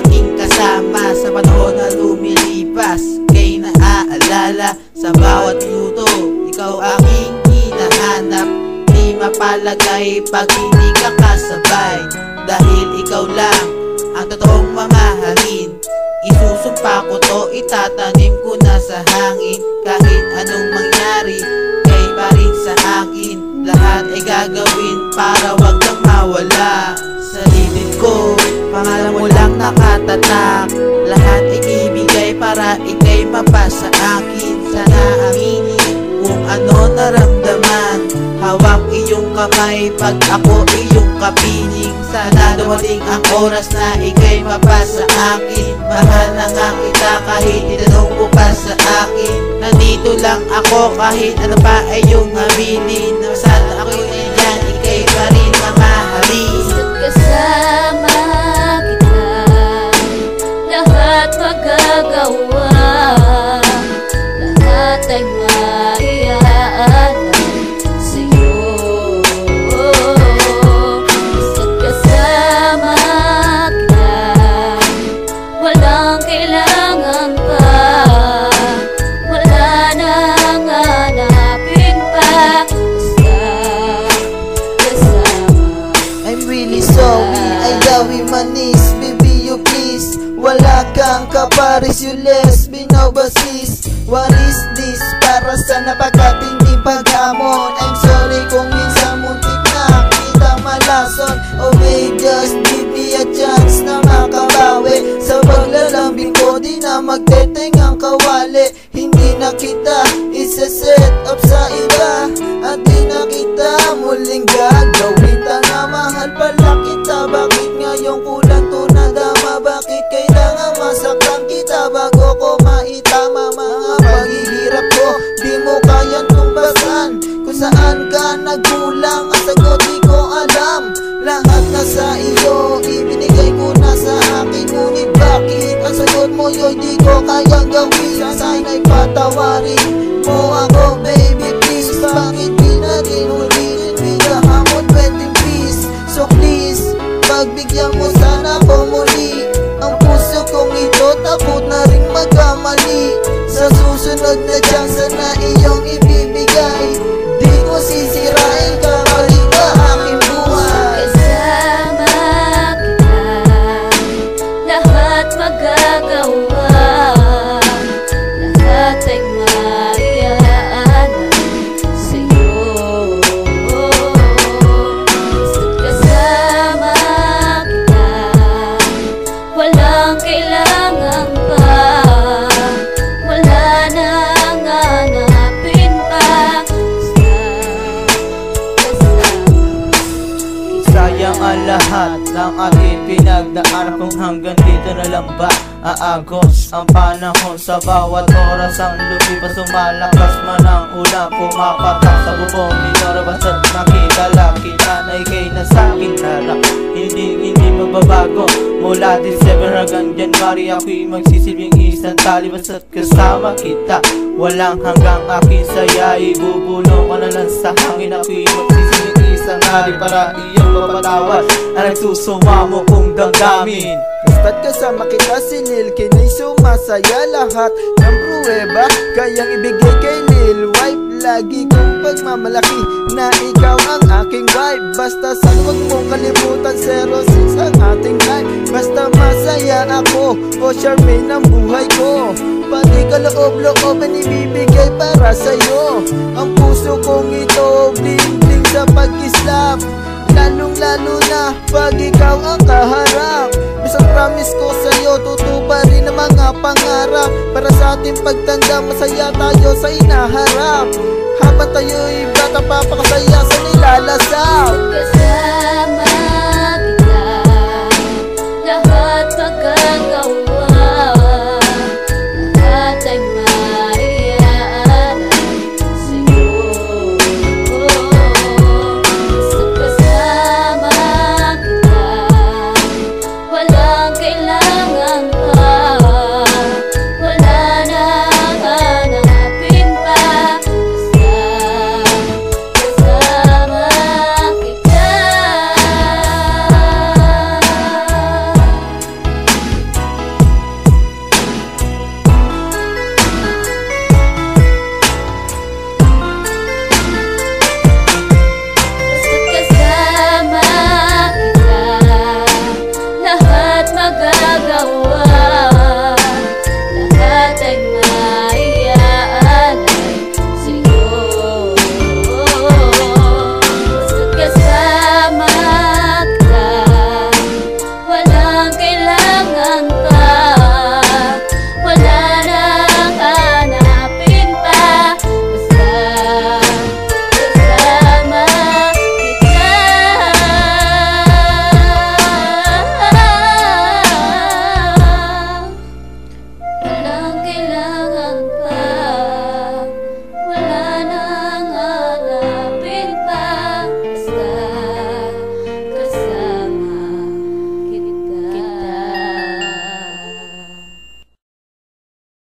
aking kasama. Sa panahon na lumilipas Kay naaalala sa bawat minuto Ikaw aking hinahanap. Di mapalagay pag hindi ka kasabay. Dahil ikaw lang ang totoong mamahalin. Isusumpa ko to, itatanim ko na sa hangin. Kahit anong mangyari, kay pa rin sa akin Lahat ay gagawin para nakatatak Lahat ay ibigay para ikay mapasa akin. Sana aminin kung ano naramdaman. Hawak iyong kamay pag ako iyong kapiling. Sana dumating ang oras na ikay mapasa akin. Mahal na nga kita kahit itanong mo pa sa akin. Nandito lang ako kahit ano pa ay iyong habilin Sana Lahat magagawa. Lahat ay maiaalam sa'yo. Isa't kasama kita Walang kailangan pa. Wala nang hanapin pa. Basta kasama I'm really sorry, I love you manis Wala kang kaparis, you less binobasis What is this? Para sa napakatinding paghamon. I'm sorry kung minsan muntik na kita malason. Oh babe, just give me a chance na makabawi. Sa paglalambing ko, di na magteteng ang kawali. Hindi na kita isa-set up sa iba. At di na kita muling gagawin. Tanga mahal pala kita. Bakit ngayon kulang kita Bago ko maitama Mga paghihirap ko. Di mo kayang tumbasan Kung saan ka nagkulang. Ang sagot di ko alam. Lahat na sa iyo Ibinigay ko na sa akin. Ngunit bakit ang sagot mo yo'y di ko kayang gawin? Sana'y patawarin susunod na chance na iyong ibibigay. Di ko sisirain Kapalik ka aking buhay. Kasama kita Lahat magagawa. Lahat lahat ng aking pinagdaan Kung hanggang dito na lang ba aagos Ang panahon sa bawat oras ang lumipas Sumalakas man ang ulan Pumapatak sa bubong minor Basta't nakilala kita na ikay na sa'king harap Hindi, hindi magbabago. Mula December hanggang January Ako'y magsisilbing isang tali Basta't kasama kita. Walang hanggang aking saya Ibubulong ko na lang sa hangin. Ako'y magsisilbing isang hari Para iyong mapatawad Ang nagsusuwa mo kong damdamin. Basta't kasama kita sinil Kinay sumasaya lahat ng pruweba. Kayang ibigay kay Lil Wife Lagi kong pagmamalaki Na ikaw ang aking wife. Basta san huwag mong kalimutan 06 ang ating life. Basta masaya ako O Charmaine ang buhay ko. Pati kaloob-loob ang ibibigay para sa'yo. Ang puso kong ito Bling-bling sa pag-islap Lalong lalo na pag ikaw ang kaharap. Isang promise ko sa'yo Tutuparin ang mga pangarap. Para sa ating pagtanda Masaya tayo sa inaharap. Habang tayo'y bata papakasaya sa nilalasap